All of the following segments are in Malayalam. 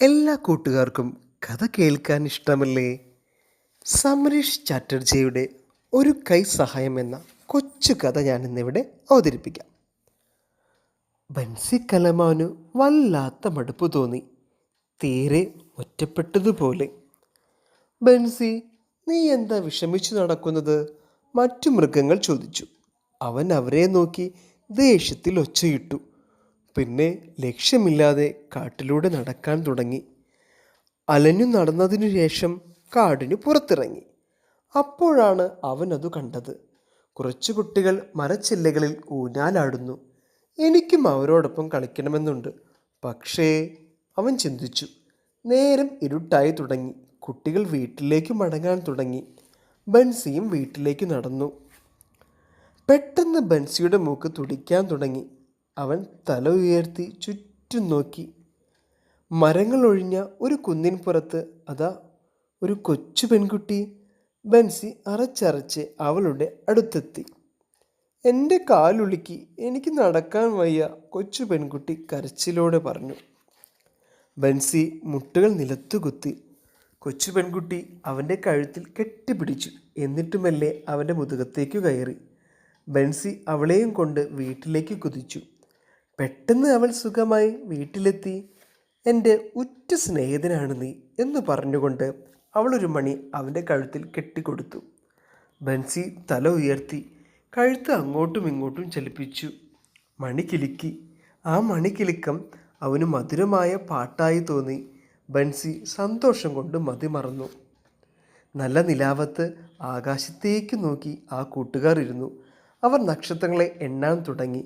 എല്ലാ കൂട്ടുകാർക്കും കഥ കേൾക്കാൻ ഇഷ്ടമല്ലേ? സമരീഷ് ചാറ്റർജിയുടെ ഒരു കൈ സഹായം എന്ന കൊച്ചു കഥ ഞാൻ ഇന്നിവിടെ അവതരിപ്പിക്കാം. ബൻസി കലമാനു വല്ലാത്ത മടുപ്പ് തോന്നി. തീരെ ഒറ്റപ്പെട്ടതുപോലെ. ബൻസി നീ എന്താ വിഷമിച്ചു നടക്കുന്നത്? മറ്റു മൃഗങ്ങൾ ചോദിച്ചു. അവൻ അവരെ നോക്കി ദേഷ്യത്തിൽ ഒച്ചയിട്ടു. പിന്നെ ലക്ഷ്യമില്ലാതെ കാട്ടിലൂടെ നടക്കാൻ തുടങ്ങി. അലഞ്ഞു നടന്നതിനു ശേഷം കാടിന് പുറത്തിറങ്ങി. അപ്പോഴാണ് അവൻ അത് കണ്ടത്. കുറച്ചു കുട്ടികൾ മരച്ചില്ലകളിൽ ഊഞ്ഞാലാടുന്നു. എനിക്കും അവരോടൊപ്പം കളിക്കണമെന്നുണ്ട്. പക്ഷേ അവൻ ചിന്തിച്ചു. നേരം ഇരുട്ടായി തുടങ്ങി. കുട്ടികൾ വീട്ടിലേക്ക് മടങ്ങാൻ തുടങ്ങി. ബൻസിയും വീട്ടിലേക്ക് നടന്നു. പെട്ടെന്ന് ബൻസിയുടെ മൂക്ക് തുടിക്കാൻ തുടങ്ങി. അവൻ തല ഉയർത്തി ചുറ്റും നോക്കി. മരങ്ങൾ ഒഴിഞ്ഞ ഒരു കുന്നിൻ പുറത്ത് അതാ ഒരു കൊച്ചു പെൺകുട്ടി ബൻസി അറച്ചറച്ച് അവളുടെ അടുത്തെത്തി. എന്റെ കാലുളുക്കി എനിക്ക് നടക്കാൻ വയ്യ കൊച്ചു പെൺകുട്ടി കരച്ചിലോടെ പറഞ്ഞു. ബൻസി മുട്ടുകൾ നിലത്തുകുത്തി. കൊച്ചു പെൺകുട്ടി അവന്റെ കഴുത്തിൽ കെട്ടിപ്പിടിച്ചു. എന്നിട്ടുമല്ലേ അവന്റെ മുതുകത്തേക്ക് കയറി. ബൻസി അവളെയും കൊണ്ട് വീട്ടിലേക്ക് കുതിച്ചു. പെട്ടെന്ന് അവൾ സുഖമായി വീട്ടിലെത്തി. എന്റെ ഉറ്റ സ്നേഹിതനാണ് നീ എന്ന് പറഞ്ഞുകൊണ്ട് അവളൊരു മണി അവന്റെ കഴുത്തിൽ കെട്ടിക്കൊടുത്തു. ബൻസി തല ഉയർത്തി കഴുത്ത് അങ്ങോട്ടും ഇങ്ങോട്ടും ചലിപ്പിച്ചു. മണി കിലുക്കി. ആ മണി കിലുക്കം അവന് മധുരമായ പാട്ടായി തോന്നി. ബൻസി സന്തോഷം കൊണ്ട് മതിമറന്നു നല്ല നിലാവത്ത് ആകാശത്തേക്ക് നോക്കി ആ കൂട്ടുകാർ ഇരുന്നു. അവർ നക്ഷത്രങ്ങളെ എണ്ണാൻ തുടങ്ങി.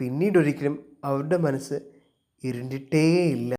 പിന്നീടൊരിക്കലും അവരുടെ മനസ്സ് ഇരുണ്ടിട്ടേയില്ല.